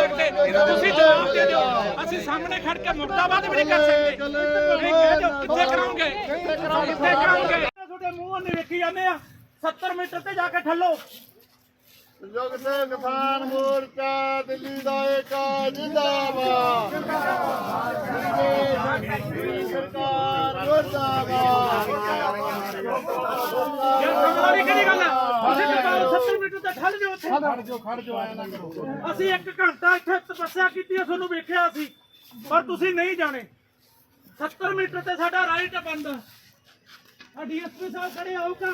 ਸਕਦੇ। ਤੁਸੀਂ ਜਵਾਬ ਦੇ ਦਿਓ। ਅਸੀਂ ਸਾਹਮਣੇ ਖੜ ਕੇ ਮੁਰਦਾਬਾਦ ਵੀ ਨਹੀਂ ਕਰ ਸਕਦੇ। ਨਹੀਂ ਕਹਿ ਦਿਓ ਕਿੱਥੇ ਕਰਾਉਂਗੇ? ਕਿੱਥੇ ਕਰਾਉਂਗੇ। ਤੁਹਾਡੇ ਮੂੰਹ ਨਹੀਂ ਵੇਖੀ ਜਾਂਦੇ ਆ। 70 ਮੀਟਰ ਤੇ ਜਾ ਕੇ ਠੱਲੋ। ਸੰਯੁਕਤ ਕਿਸਾਨ ਮੋਰਚਾ ਦਿੱਲੀ ਦਾ ਏਕਾ ਜਿੰਦਾਬਾਦ। ਸਰਕਾਰ ਮੁਰਦਾਬਾਦ ਯਾਰ ਕਮਾਲੀ ਕਿਹੜੀ ਗੱਲ ਹੈ ਤੁਸੀਂ ਸਰਕਾਰ 70 ਮੀਟਰ ਤੇ ਠੱਲ ਦਿਓ ਉੱਥੇ। ਖੜ ਜਾਓ ਖੜ ਜਾਓ ਐ ਨਾ ਕਰੋ। ਅਸੀਂ ਇੱਕ ਘੰਟਾ ਇੱਥੇ ਤਪੱਸਿਆ ਕੀਤੀ ਹੈ ਤੁਹਾਨੂੰ ਵੇਖਿਆ ਸੀ। ਪਰ ਤੁਸੀਂ ਨਹੀਂ ਜਾਣੇ। 70 ਮੀਟਰ ਤੇ ਸਾਡਾ ਰਾਈਟ ਬੰਦਾ। ਆ ਡੀਐਸਪੀ ਸਾਹਿਬ ਖੜੇ ਆਊਗਾ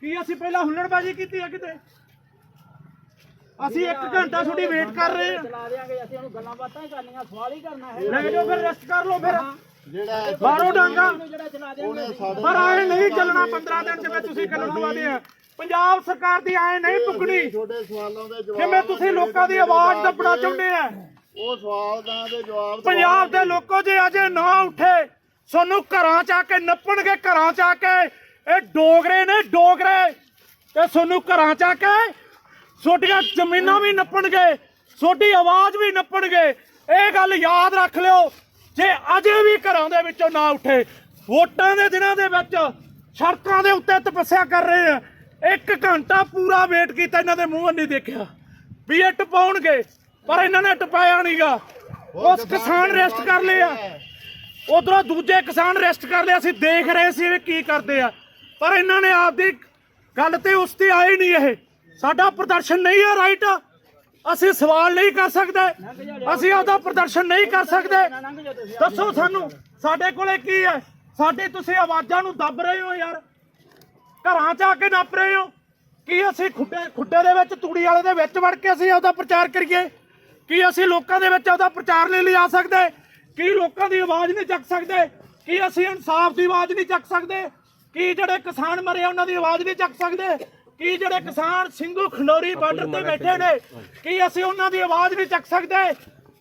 ਕੀ ਅਸੀਂ ਪਹਿਲਾਂ ਹੁੱਲੜਬਾਜੀ ਕੀਤੀ ਹੈ ਕਿਤੇ? ਅਸੀਂ ਇੱਕ ਘੰਟਾ ਤੁਹਾਡੀ ਵੇਟ ਕਰ ਰਹੇ ਹਾਂ। ਚਲਾ ਦਿਆਂਗੇ ਅਸੀਂ ਉਹਨੂੰ ਗੱਲਾਂ ਬਾਤਾਂ ਹੀ ਕਰਨੀਆਂ ਸਵਾਲ ਹੀ ਕਰਨਾ ਹੈ। ਲੈ ਜਾਓ ਫਿਰ ਰੈਸਟ ਕਰ ਲਓ ਫਿਰ। ਜਿਹੜਾ ਬਾਹਰੋਂ ਡਾਂਗਾ। ਪਰ ਆਏ ਨਹੀਂ ਚੱਲਣਾ 15 ਦਿਨ ਜਿਵੇਂ ਤੁਸੀਂ ਕਰਨ ਵਾਦੇ ਆ। ਪੰਜਾਬ ਸਰਕਾਰ ਦੀ ਆਏ ਨਹੀਂ ਪੁੱਗਣੀ ਛੋਟੇ ਸਵਾਲਾਂ ਦੇ ਜਵਾਬ ਜਿਵੇਂ ਤੁਸੀਂ ਲੋਕਾਂ ਦੀ ਆਵਾਜ਼ ਦੱਬਣਾ ਚਾਹੁੰਦੇ ਆ। ਉਹ ਸਵਾਲਾਂ ਦੇ ਜਵਾਬ ਦਿਵਾਓ। ਪੰਜਾਬ ਦੇ ਲੋਕੋ ਜੇ ਅਜੇ ਨਾ ਉੱਠੇ ਤੁਹਾਨੂੰ ਘਰਾਂ ਚ ਆ ਕੇ ਨੱਪਣਗੇ ਘਰਾਂ ਚ ਆ ਕੇ। ਇਹ ਡੋਗਰੇ ਨੇ ਡੋਗਰੇ। ਤੇ ਤੁਹਾਨੂੰ ਘਰਾਂ ਚ ਆ ਕੇ ਛੋਟੀਆਂ ਜ਼ਮੀਨਾਂ ਵੀ ਨੱਪਣਗੇ ਛੋਟੀ ਆਵਾਜ਼ ਵੀ ਨੱਪਣਗੇ। ਇਹ ਗੱਲ ਯਾਦ ਰੱਖ ਲਿਓ ਜੇ ਅਜੇ ਵੀ ਘਰਾਂ ਦੇ ਵਿੱਚੋਂ ਨਾ ਉੱਠੇ ਵੋਟਾਂ ਦੇ ਦਿਨਾਂ ਦੇ ਵਿੱਚ ਸੜਕਾਂ ਦੇ ਉੱਤੇ ਤਪੱਸਿਆ ਕਰ ਰਹੇ ਆ। ਇੱਕ ਘੰਟਾ ਪੂਰਾ ਵੇਟ ਕੀਤਾ ਇਹਨਾਂ ਦੇ ਮੂੰਹ ਨਹੀਂ ਦੇਖਿਆ। ਵੀ ਇਹ ਟਪਾਉਣਗੇ ਪਰ ਇਹਨਾਂ ਨੇ ਟਪਾਇਆ ਨਹੀਂਗਾ। ਉਸ ਕਿਸਾਨ ਰੈਸਟ ਕਰ ਲਿਆ। ਉਧਰੋਂ ਦੂਜੇ ਕਿਸਾਨ ਰੈਸਟ ਕਰ ਲਿਆ। ਅਸੀਂ ਦੇਖ ਰਹੇ ਸੀ ਵੀ ਕੀ ਕਰਦੇ ਆ। ਪਰ ਇਹਨਾਂ ਨੇ ਆਪਦੀ ਗੱਲ ਤੇ ਉਸ ਤੇ ਆਏ ਨਹੀਂ ਇਹ। ਸਾਡਾ ਪ੍ਰਦਰਸ਼ਨ ਨਹੀਂ ਹੈ ਰਾਈਟ ਅਸੀਂ ਸਵਾਲ ਨਹੀਂ ਕਰ ਸਕਦੇ। ਅਸੀਂ ਆਪਦਾ ਪ੍ਰਦਰਸ਼ਨ ਨਹੀਂ ਕਰ ਸਕਦੇ। ਦੱਸੋ ਸਾਨੂੰ ਸਾਡੇ ਕੋਲੇ ਕੀ ਹੈ? ਸਾਡੇ ਤੁਸੀਂ ਆਵਾਜ਼ਾਂ ਨੂੰ ਦੱਬ ਰਹੇ ਹੋ ਯਾਰ। ਘਰਾਂ ਚ ਆ ਕੇ ਨੱਪ ਰਹੇ ਹੋ? ਕੀ ਅਸੀਂ ਖੁੱਡੇ ਖੁੱਡੇ ਦੇ ਵਿੱਚ ਤੂੜੀ ਵਾਲੇ ਦੇ ਵਿੱਚ ਵੜ ਕੇ ਅਸੀਂ ਆਪਦਾ ਪ੍ਰਚਾਰ ਕਰੀਏ? ਕੀ ਅਸੀਂ ਲੋਕਾਂ ਦੇ ਵਿੱਚ ਆਪਦਾ ਪ੍ਰਚਾਰ ਲਈ ਲਿਆ ਸਕਦੇ? ਕੀ ਲੋਕਾਂ ਦੀ ਆਵਾਜ਼ ਨਹੀਂ ਚੱਕ ਸਕਦੇ? ਕੀ ਅਸੀਂ ਇਨਸਾਫ ਦੀ ਆਵਾਜ਼ ਨਹੀਂ ਚੱਕ ਸਕਦੇ? ਕੀ ਜਿਹੜੇ ਕਿਸਾਨ ਮਰੇ ਉਹਨਾਂ ਦੀ ਆਵਾਜ਼ ਨਹੀਂ ਚੱਕ ਸਕਦੇ? ਕੀ ਜਿਹੜੇ ਕਿਸਾਨ ਸਿੰਘੂ ਖੰਡੋਰੀ ਬਾਰਡਰ ਤੇ ਬੈਠੇ ਨੇ ਕੀ ਅਸੀਂ ਉਹਨਾਂ ਦੀ ਆਵਾਜ਼ ਨਹੀਂ ਚੱਕ ਸਕਦੇ?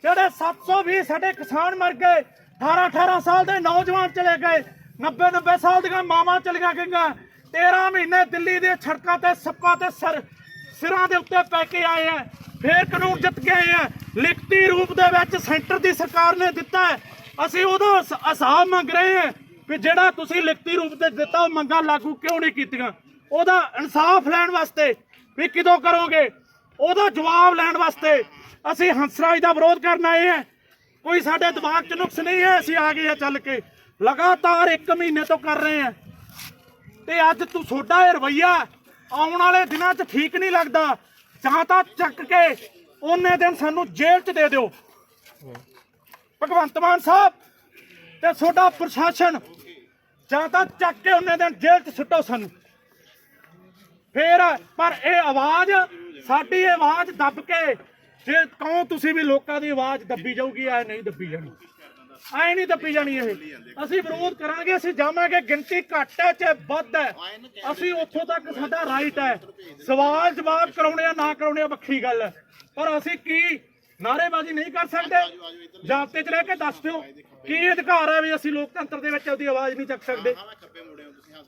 ਜਿਹੜੇ 720 ਸਾਡੇ ਕਿਸਾਨ ਮਰ ਗਏ 18 18 ਸਾਲ ਦੇ ਨੌਜਵਾਨ ਚਲੇ ਗਏ 90 90 ਸਾਲ ਦੀਆਂ ਮਾਵਾਂ ਚਲੀਆਂ ਗਈਆਂ 13 ਮਹੀਨੇ ਦਿੱਲੀ ਦੇ ਸੜਕਾਂ ਤੇ ਸੱਪਾਂ ਤੇ ਸਰ ਸਿਰਾਂ ਦੇ ਉੱਤੇ ਪੈ ਕੇ ਆਏ ਆ। ਫੇਰ ਕਾਨੂੰਨ ਜਿੱਤ ਕੇ ਆਏ ਆ। ਲਿਖਤੀ ਰੂਪ ਦੇ ਵਿੱਚ ਸੈਂਟਰ ਦੀ ਸਰਕਾਰ ਨੇ ਦਿੱਤਾ ਅਸੀਂ ਉਹਦਾ ਹਿਸ- ਹਿਸਾਬ ਮੰਗ ਰਹੇ ਹਾਂ ਵੀ ਜਿਹੜਾ ਤੁਸੀਂ ਲਿਖਤੀ ਰੂਪ ਤੇ ਦਿੱਤਾ, ਉਹ ਮੰਗਾਂ ਲਾਗੂ ਕਿਉਂ ਨਹੀਂ ਕੀਤੀਆਂ? ਉਹਦਾ ਇਨਸਾਫ ਲੈਣ ਵਾਸਤੇ ਵੀ ਕਿਦੋਂ ਕਰੋਗੇ? ਉਹਦਾ ਜਵਾਬ ਲੈਣ ਵਾਸਤੇ ਅਸੀਂ ਹੰਸਰਾਜ ਦਾ ਵਿਰੋਧ ਕਰਨ ਆਏ ਹਾਂ। ਕੋਈ ਸਾਡੇ ਦਿਮਾਗ 'ਚ ਨੁਕਸ ਨਹੀਂ ਹੈ, ਅਸੀਂ ਆ ਗਏ ਆ ਚੱਲ ਕੇ। ਲਗਾਤਾਰ 1 ਮਹੀਨੇ ਤੋਂ ਕਰ ਰਹੇ ਹਾਂ। ਤੇ ਅੱਜ ਤੂੰ ਤੁਹਾਡਾ ਇਹ ਰਵਈਆ ਆਉਣ ਵਾਲੇ ਦਿਨਾਂ 'ਚ ਠੀਕ ਨਹੀਂ ਲੱਗਦਾ, ਜਾਂ ਤਾਂ ਚੱਕ ਕੇ ਉਹਨੇ ਦਿਨ ਸਾਨੂੰ ਜੇਲ੍ਹ 'ਚ ਦੇ ਦਿਓ। ਭਗਵੰਤ ਮਾਨ ਸਾਹਿਬ ਤੇ ਤੁਹਾਡਾ ਪ੍ਰਸ਼ਾਸਨ, ਜਾਂ ਤਾਂ ਚੱਕ ਕੇ ਉਹਨੇ ਦਿਨ ਜੇਲ੍ਹ 'ਚ ਸੁੱਟੋ ਸਾਨੂੰ। ਫੇਰ, ਪਰ ਇਹ ਆਵਾਜ਼, ਸਾਡੀ ਆਵਾਜ਼ ਦੱਬ ਕੇ, ਜੇ ਕਹੋ ਤੁਸੀਂ ਵੀ ਲੋਕਾਂ ਦੀ ਆਵਾਜ਼ ਦੱਬੀ ਜਾਊਗੀ ਐ ਨਹੀਂ ਦੱਬੀ ਜਾਣੀ ਐ ਨਹੀਂ ਦੱਬੀ ਜਾਣੀ ਇਹ। ਅਸੀਂ ਵਿਰੋਧ ਕਰਾਂਗੇ, ਅਸੀਂ ਜਾਵਾਂਗੇ। ਗਿਣਤੀ ਘੱਟ ਹੈ ਚਾਹੇ ਵੱਧ ਹੈ। ਅਸੀਂ ਉੱਥੋਂ ਤੱਕ ਸਾਡਾ ਰਾਈਟ ਹੈ। ਸਵਾਲ ਜਵਾਬ ਕਰਾਉਣੇ ਆ, ਨਾ ਕਰਾਉਣੇ ਆ, ਵੱਖਰੀ ਗੱਲ ਹੈ। ਪਰ ਅਸੀਂ ਕੀ ਨਾਰੇਬਾਜ਼ੀ ਨਹੀਂ ਕਰ ਸਕਦੇ? ਜਾਬਤੇ 'ਚ ਰਹਿ ਕੇ ਦੱਸ ਦਿਓ। ਕੀ ਅਧਿਕਾਰ ਹੈ ਵੀ ਅਸੀਂ ਲੋਕਤੰਤਰ ਦੇ ਵਿੱਚ ਉਹਦੀ ਆਵਾਜ਼ ਨਹੀਂ ਚੱਕ ਸਕਦੇ?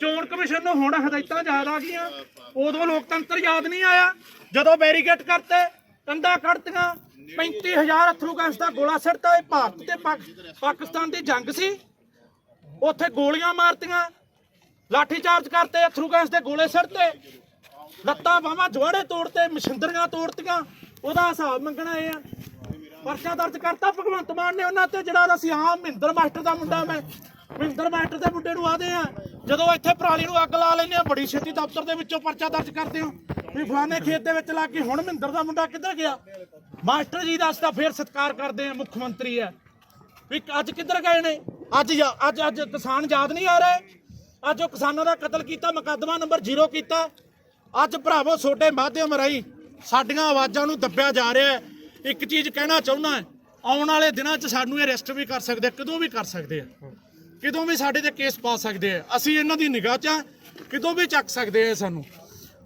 ਚੋਣ ਕਮਿਸ਼ਨ ਨੂੰ ਹੁਣ ਹਦਾਇਤਾਂ ਯਾਦ ਆ ਗਈਆਂ। ਉਦੋਂ ਲੋਕਤੰਤਰ ਯਾਦ ਨਹੀਂ ਆਇਆ। ਜਦੋਂ ਬੈਰੀਕੇਡ ਕਰਤੇ, ਕੰਧਾਂ ਕੱਢਤੀਆਂ। 35000 ਅਥਰੂ ਗੈਸ ਦਾ ਗੋਲਾ ਸਿੱਟਤਾ। ਇਹ ਭਾਰਤ ਤੇ ਪਾਕ- ਪਾਕਿਸਤਾਨ ਦੀ ਜੰਗ ਸੀ। ਉੱਥੇ ਗੋਲੀਆਂ ਮਾਰਤੀਆਂ। ਲਾਠੀ ਚਾਰਜ ਕਰਤੇ, ਅਥਰੂ ਗੈਸ ਦੇ ਗੋਲੇ ਸਿੱਟਤੇ। ਲੱਤਾਂ ਬਾਹਾਂ ਜਵਾੜੇ ਤੋੜਤੇ, ਮਸ਼ਿੰਦਰੀਆਂ ਤੋੜਤੀਆਂ। ਉਹਦਾ ਹਿਸਾਬ ਮੰਗਣਾ ਇਹ ਆ। ਪਰਚਾ ਦਰਜ ਕਰਤਾ ਭਗਵੰਤ ਮਾਨ ਨੇ ਉਹਨਾਂ ਤੇ, ਜਿਹੜਾ ਅਸੀਂ ਹਾਂ, ਮਹਿੰਦਰ ਮਾਸਟਰ ਦਾ ਮੁੰਡਾ ਮੈਂ। ਮਹਿੰਦਰ ਮਾਸਟਰ ਦੇ ਮੁੰਡੇ ਨੂੰ ਆਦੇ ਆ। ਜਦੋਂ ਇੱਥੇ ਪਰਾਲੀ ਨੂੰ ਅੱਗ ਲਾ ਲੈਂਦੇ ਆ, ਬੜੀ ਛੇਤੀ ਦਫ਼ਤਰ ਦੇ ਵਿੱਚੋਂ ਪਰਚਾ ਦਰਜ ਕਰਦੇ ਹੋ ਵੀ ਫਲਾਣੇ ਖੇਤ ਦੇ ਵਿੱਚ ਲਾ ਕੇ ਹੁਣ ਮਹਿੰਦਰ ਦਾ ਮੁੰਡਾ ਕਿੱਧਰ ਗਿਆ? ਮਾਸਟਰ ਜੀ ਦਾ ਅਸੀਂ ਤਾਂ ਫੇਰ ਸਤਿਕਾਰ ਕਰਦੇ ਆ, ਮੁੱਖ ਮੰਤਰੀ ਆ ਵੀ ਅੱਜ ਕਿੱਧਰ ਗਏ ਨੇ? ਅੱਜ ਯਾ- ਅੱਜ ਅੱਜ ਕਿਸਾਨ ਯਾਦ ਨਹੀਂ ਆ ਰਹੇ? ਅੱਜ ਉਹ ਕਿਸਾਨਾਂ ਦਾ ਕਤਲ ਕੀਤਾ, ਮੁਕੱਦਮਾ ਨੰਬਰ 0 ਕੀਤਾ। ਅੱਜ ਭਰਾਵੋ ਛੋਟੇ ਮਾਧਿਅਮ ਰਾਹੀਂ ਸਾਡੀਆਂ ਆਵਾਜ਼ਾਂ ਨੂੰ ਦੱਬਿਆ ਜਾ ਰਿਹਾ ਹੈ। ਇੱਕ ਚੀਜ਼ ਕਹਿਣਾ ਚਾਹੁੰਦਾ ਆਉਣ ਵਾਲੇ ਦਿਨਾਂ 'ਚ ਸਾਨੂੰ ਇਹ ਅਰੈਸਟ ਵੀ ਕਰ ਸਕਦੇ ਕਦੋਂ ਵੀ ਕਰ ਸਕਦੇ ਆ। ਕਦੋਂ ਵੀ ਸਾਡੇ ਤੇ ਕੇਸ ਪਾ ਸਕਦੇ ਆ। ਅਸੀਂ ਇਹਨਾਂ ਦੀ ਨਿਗਾਹ 'ਚ ਆ ਕਦੋਂ ਵੀ ਚੱਕ ਸਕਦੇ ਆ ਸਾਨੂੰ।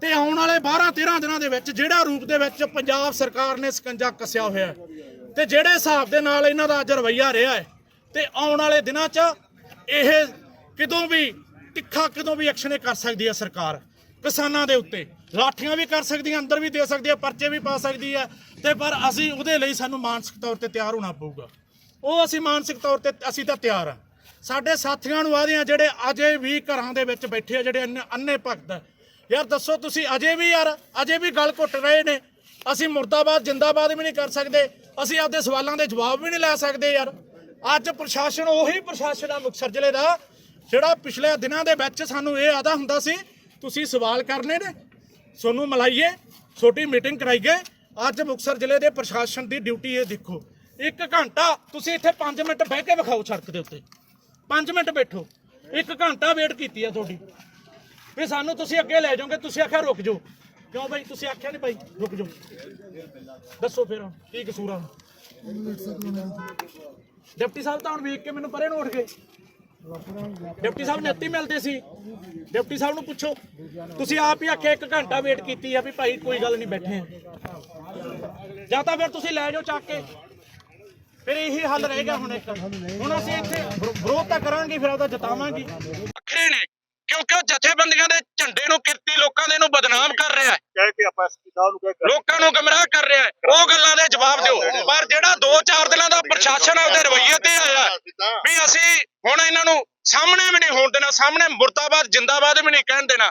ਤੇ ਆਉਣ ਵਾਲੇ 12 13 ਦਿਨਾਂ ਦੇ ਵਿੱਚ ਜਿਹੜਾ ਰੂਪ ਦੇ ਵਿੱਚ ਪੰਜਾਬ ਸਰਕਾਰ ਨੇ ਸਕੰਜਾ ਕੱਸਿਆ ਹੋਇਆ ਹੈ, ਤੇ ਜਿਹੜੇ ਹਿਸਾਬ ਦੇ ਨਾਲ ਇਹਨਾਂ ਦਾ ਅੱਜ ਰਵੱਈਆ ਰਿਹਾ ਹੈ ਤੇ ਆਉਣ ਵਾਲੇ ਦਿਨਾਂ 'ਚ ਇਹ ਕਿਦੋਂ ਵੀ ਤਿੱਖਾ ਕਿਦੋਂ ਵੀ ਐਕਸ਼ਨ ਇਹ ਕਰ ਸਕਦੀ ਹੈ ਸਰਕਾਰ ਕਿਸਾਨਾਂ ਦੇ ਉੱਤੇ ਲਾਠੀਆਂ ਵੀ ਕਰ ਸਕਦੀਆਂ ਅੰਦਰ ਵੀ ਦੇ ਸਕਦੀ ਹੈ ਪਰਚੇ ਵੀ ਪਾ ਸਕਦੀ ਹੈ ਤੇ ਪਰ ਅਸੀਂ ਉਹਦੇ ਲਈ ਸਾਨੂੰ ਮਾਨਸਿਕ ਤੌਰ ਤੇ ਤਿਆਰ ਹੋਣਾ ਪਊਗਾ ਉਹ ਅਸੀਂ ਮਾਨਸਿਕ ਤੌਰ ਤੇ ਅਸੀਂ ਤਾਂ ਤਿਆਰ ਆ ਸਾਡੇ ਸਾਥੀਆਂ ਨੂੰ ਆਦੇ ਆ ਜਿਹੜੇ ਅਜੇ ਵੀ ਘਰਾਂ ਦੇ ਵਿੱਚ ਬੈਠੇ ਆ ਜਿਹੜੇ ਅੰਨੇ- ਅੰਨੇ ਭਗਤ ਆ। ਯਾਰ ਦੱਸੋ ਤੁਸੀਂ ਅਜੇ ਵੀ ਯਾਰ, ਅਜੇ ਵੀ ਗੱਲ ਘੁੱਟ ਰਹੇ ਨੇ। ਅਸੀਂ ਮੁਰਦਾਬਾਦ, ਜਿੰਦਾਬਾਦ ਵੀ ਨਹੀਂ ਕਰ ਸਕਦੇ। ਅਸੀਂ ਆਪਦੇ ਸਵਾਲਾਂ ਦੇ ਜਵਾਬ ਵੀ ਨਹੀਂ ਲੈ ਸਕਦੇ ਯਾਰ। ਅੱਜ ਪ੍ਰਸ਼ਾਸਨ, ਉਹੀ ਪ੍ਰਸ਼ਾਸਨ ਆ ਮੁਕਤਸਰ ਜ਼ਿਲ੍ਹੇ ਦਾ, ਜਿਹੜਾ ਪਿਛਲੇ ਦਿਨਾਂ ਦੇ ਵਿੱਚ ਸਾਨੂੰ ਇਹ ਆਦਾ ਹੁੰਦਾ ਸੀ, ਤੁਸੀਂ ਸਵਾਲ ਕਰਨੇ ਨੇ। ਤੁਹਾਨੂੰ ਮਲਾਈਏ, ਛੋਟੀ ਮੀਟਿੰਗ ਕਰਾਈਏ ਅੱਜ ਮੁਕਤਸਰ ਜ਼ਿਲ੍ਹੇ ਦੇ ਪ੍ਰਸ਼ਾਸਨ ਦੀ ਡਿਊਟੀ ਇਹ ਦੇਖੋ। ਇੱਕ ਘੰਟਾ, ਤੁਸੀਂ ਇੱਥੇ 5 ਮਿੰਟ ਬਹਿ ਕੇ ਵਿਖਾਓ ਸੜਕ ਦੇ ਉੱਤੇ। 5 ਮਿੰਟ ਬੈਠੋ। ਇੱਕ ਘੰਟਾ ਵੇਟ ਕੀਤੀ ਆ ਤੁਹਾਡੀ। ਵੀ ਸਾਨੂੰ ਤੁਸੀਂ ਅੱਗੇ ਲੈ ਜਾਓਗੇ, ਤੁਸੀਂ ਆਖਿਆ ਰੁਕ ਜਾਓ। ਕਿਉਂ ਬਾਈ? ਤੁਸੀਂ ਆਖਿਆ ਨਹੀਂ ਬਾਈ, ਰੁਕ ਜਾਓ। ਦੱਸੋ ਫਿਰ ਕੀ ਕਸੂਰ ਆ ਡਿਪਟੀ ਸਾਹਿਬ ਤਾਂ ਹੁਣ ਵੇਖ ਕੇ ਮੈਨੂੰ ਪਰੇ ਨੂੰ ਉੱਠ ਗਏ। ਡਿਪਟੀ ਸਾਹਿਬ ਨੇ ਇੱਥੇ ਮਿਲਦੇ ਸੀ। ਡਿਪਟੀ ਸਾਹਿਬ ਨੂੰ ਪੁੱਛੋ, ਤੁਸੀਂ ਆਪ ਹੀ ਆਖਿਆ ਇੱਕ ਘੰਟਾ ਵੇਟ ਕੀਤੀ ਆ ਵੀ ਭਾਈ ਕੋਈ ਗੱਲ ਨਹੀਂ, ਬੈਠੇ ਆ। ਜਾਂ ਤਾਂ ਫਿਰ ਤੁਸੀਂ ਲੈ ਜਾਓ ਚੱਕ ਕੇ। ਫਿਰ ਇਹੀ ਹੱਲ ਰਹੇਗਾ ਹੁਣ ਇੱਕ। ਹੁਣ ਅਸੀਂ ਇੱਥੇ ਵਿਰੋਧ ਤਾਂ ਕਰਾਂਗੇ, ਫਿਰ ਉਹਦਾ ਜਤਾਵਾਂਗੇ। ਵੱਖਰੇ ਨੇ। ਕਿਉਂਕਿ ਉਹ ਜਥੇਬੰਦੀਆਂ ਦੇ ਝੰਡੇ ਨੂੰ ਕਿਰਤੀ ਲੋਕਾਂ ਦੇ ਨੂੰ ਬਦਨਾਮ ਕਰ ਰਿਹਾ ਹੈ। ਕਹਿ ਕੇ ਆਪਾਂ ਸਾਹਿਬ ਨੂੰ ਕਹਿ ਲੋਕਾਂ ਨੂੰ ਗਮਰਾਹ ਕਰ ਰਿਹਾ ਹੈ। ਉਹ ਗੱਲਾਂ ਦੇ ਜਵਾਬ ਦਿਓ। ਪਰ ਜਿਹੜਾ 2-4 ਦਿਨਾਂ ਦਾ ਪ੍ਰਸ਼ਾਸਨ ਆਪਦੇ ਰਵੱਈਏ ਤੇ ਆਇਆ ਵੀ ਅਸੀਂ ਹੁਣ ਇਹਨਾਂ ਨੂੰ ਸਾਹਮਣੇ ਵੀ ਨਹੀਂ ਹੋਣ ਦੇਣਾ ਸਾਹਮਣੇ ਮੁਰਦਾਬਾਦ ਜਿੰਦਾਬਾਦ ਵੀ ਨਹੀਂ ਕਹਿਣ ਦੇਣਾ।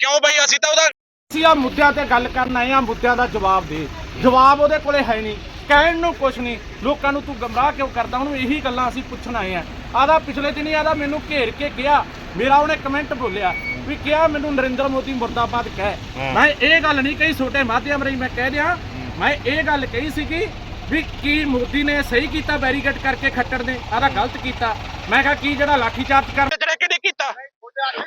ਕਿਉਂ ਬਈ ਅਸੀਂ ਤਾਂ ਉਹਦਾ ਅਸੀਂ ਆ ਮੁੱਦਿਆਂ ਤੇ ਗੱਲ ਕਰਨ ਆਏ ਆ ਮੁੱਦਿਆਂ ਦਾ ਜਵਾਬ ਦੇ। ਜਵਾਬ ਉਹਦੇ ਕੋਲੇ ਹੈ ਨਹੀਂ। ਕਹਿਣ ਨੂੰ ਕੁਛ ਨਹੀਂ। ਲੋਕਾਂ ਨੂੰ ਤੂੰ ਗਮਰਾਹ ਕਿਉਂ ਕਰਦਾ? ਉਹਨੂੰ ਇਹੀ ਗੱਲਾਂ ਅਸੀਂ ਪੁੱਛਣ ਆਏ ਆ ਆਦਾ ਪਿਛਲੇ ਦਿਨੀ ਆਦਾ ਮੈਨੂੰ ਘੇਰ ਕੇ ਗਿਆ ਮੇਰਾ ਉਹਨੇ ਕਮੈਂਟ ਬੋਲਿਆ ਵੀ ਕਿਹਾ ਮੈਨੂੰ ਨਰਿੰਦਰ ਮੋਦੀ ਮੁਰਦਾਬਾਦ ਕਹਿ। ਮੈਂ ਇਹ ਗੱਲ ਨਹੀਂ ਕਹੀ ਛੋਟੇ ਮਾਧਿਅਮ ਰਹੀ ਮੈਂ ਕਹਿ ਦਿਆਂ। ਮੈਂ ਇਹ ਗੱਲ ਕਹੀ ਸੀਗੀ ਵੀ ਕੀ ਮੋਦੀ ਨੇ ਸਹੀ ਕੀਤਾ ਬੈਰੀਕੇਡ ਕਰਕੇ ਖੱਟੜ ਨੇ ਆਦਾ ਗਲਤ ਕੀਤਾ। ਮੈਂ ਕਿਹਾ ਕੀ ਜਿਹੜਾ ਲਾਠੀ ਚਾਰਜ ਕਰ ਤੇ ਕੇ ਨਹੀਂ ਕੀਤਾ।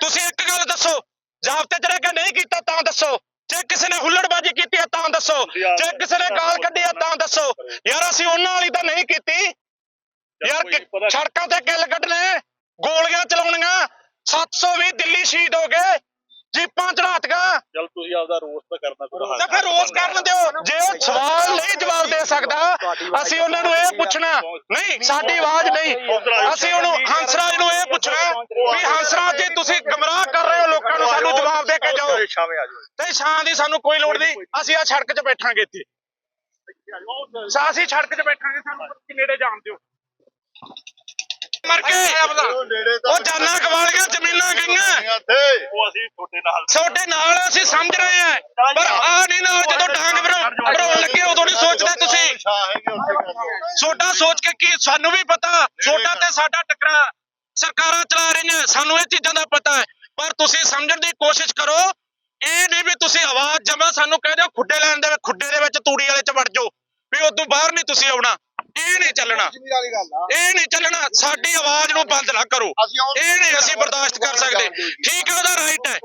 ਤੁਸੀਂ ਇੱਕ ਗੱਲ ਦੱਸੋ ਜ਼ਾਬਤੇ ਰਹਿ ਕੇ ਨਹੀਂ ਕੀਤਾ ਤਾਂ ਦੱਸੋ। ਜੇ ਕਿਸੇ ਨੇ ਹੁੱਲੜਬਾਜ਼ੀ ਕੀਤੀ ਹੈ ਤਾਂ ਦੱਸੋ। ਜੇ ਕਿਸੇ ਨੇ ਗਾਲ ਕੱਢੀ ਹੈ ਤਾਂ ਦੱਸੋ। ਯਾਰ ਅਸੀਂ ਉਹਨਾਂ ਵਾਲੀ ਤਾਂ ਨਹੀਂ ਕੀਤੀ। ਯਾਰ ਸੜਕਾਂ ਤੇ ਕਿੱਲ ਕੱਢਣੇ ਗੋਲੀਆਂ ਚਲਾਉਣੀਆਂ 720 ਦਿੱਲੀ ਸ਼ਹੀਦ ਹੋ ਗਏ। ਜੀਪਾਂ ਚੜਾਤੀਆਂ ਚਲ ਤੁਸੀਂ ਆਪਦਾ ਰੋਸ ਤਾਂ ਕਰਨਾ ਤਾਂ ਫਿਰ ਰੋਜ਼ ਕਰਨ ਦਿਓ। ਜੇ ਉਹ ਸਵਾਲ ਨਹੀਂ ਜਵਾਬ ਦੇ ਸਕਦਾ ਅਸੀਂ ਉਹਨਾਂ ਨੂੰ ਇਹ ਪੁੱਛਣਾ। ਨਹੀਂ ਸਾਡੀ ਆਵਾਜ਼ ਨਹੀਂ। ਅਸੀਂ ਉਹਨੂੰ ਹੰਸਰਾਜ ਨੂੰ ਇਹ ਪੁੱਛਣਾ ਵੀ ਹੰਸਰਾਜ ਜੀ ਤੁਸੀਂ ਗਮਰਾਹ ਕਰ ਰਹੇ ਹੋ ਲੋਕਾਂ ਨੂੰ ਸਾਨੂੰ ਜਵਾਬ ਦੇ ਕੇ ਜਾਓ। ਤੇ ਛਾਂ ਦੀ ਸਾਨੂੰ ਕੋਈ ਲੋੜ ਨਹੀਂ। ਅਸੀਂ ਆ ਸੜਕ 'ਚ ਬੈਠਾਂਗੇ ਇੱਥੇ। ਸਾ ਅਸੀਂ ਸੜਕ 'ਚ ਬੈਠਾਂਗੇ ਸਾਨੂੰ ਕਿ ਨੇੜੇ ਜਾਣ ਦਿਓ। ਮਰ ਕੇ ਉਹ ਜਾਨਾਂ ਗਵਾਲੀਆਂ ਜ਼ਮੀਨਾਂ ਗਈਆਂ। ਇੱਥੇ ਉਹ ਅਸੀਂ ਤੁਹਾਡੇ ਨਾਲ ਤੁਹਾਡੇ ਨਾਲ ਅਸੀਂ ਸਮਝ ਰਹੇ ਹਾਂ। ਪਰ ਆ ਨਹੀਂ ਨਾਲ ਜਦੋਂ ਡਾਂਗ ਭਰਾ- ਭਰਾਉਣ ਲੱਗੇ ਉਦੋਂ ਨਹੀਂ ਸੋਚਦੇ ਤੁਸੀਂ। ਛੋਟਾ ਸੋਚ ਕੇ ਕੀ ਸਾਨੂੰ ਵੀ ਪਤਾ। ਛੋਟਾ ਤੇ ਸਾਡਾ ਟਕਰਾ। ਸਰਕਾਰਾਂ ਚਲਾ ਰਹੀਆਂ। ਸਾਨੂੰ ਇਹ ਚੀਜ਼ਾਂ ਦਾ ਪਤਾ ਹੈ। ਪਰ ਤੁਸੀਂ ਸਮਝਣ ਦੀ ਕੋਸ਼ਿਸ਼ ਕਰੋ। ਇਹ ਨਹੀਂ ਵੀ ਤੁਸੀਂ ਆਵਾਜ਼ ਜਮਾ ਸਾਨੂੰ ਕਹਿ ਦਿਓ ਖੁੱਡੇ ਲੈਣ ਦੇ ਖੁੱਡੇ ਦੇ ਵਿੱਚ ਤੂੜੀ ਵਾਲੇ ਚ ਵੜ ਜਾਓ। ਵੀ ਉਦੋਂ ਬਾਹਰ ਨਹੀਂ ਤੁਸੀਂ ਆਉਣਾ। ਇਹ ਨਹੀਂ ਚੱਲਣਾ। ਇਹ ਨਹੀਂ ਚੱਲਣਾ। ਸਾਡੀ ਆਵਾਜ਼ ਨੂੰ ਬੰਦ ਨਾ ਕਰੋ। ਇਹ ਨਹੀਂ ਅਸੀਂ ਬਰਦਾਸ਼ਤ ਕਰ ਸਕਦੇ। ਠੀਕ ਹੈ ਉਹਦਾ ਰਾਈਟ ਹੈ।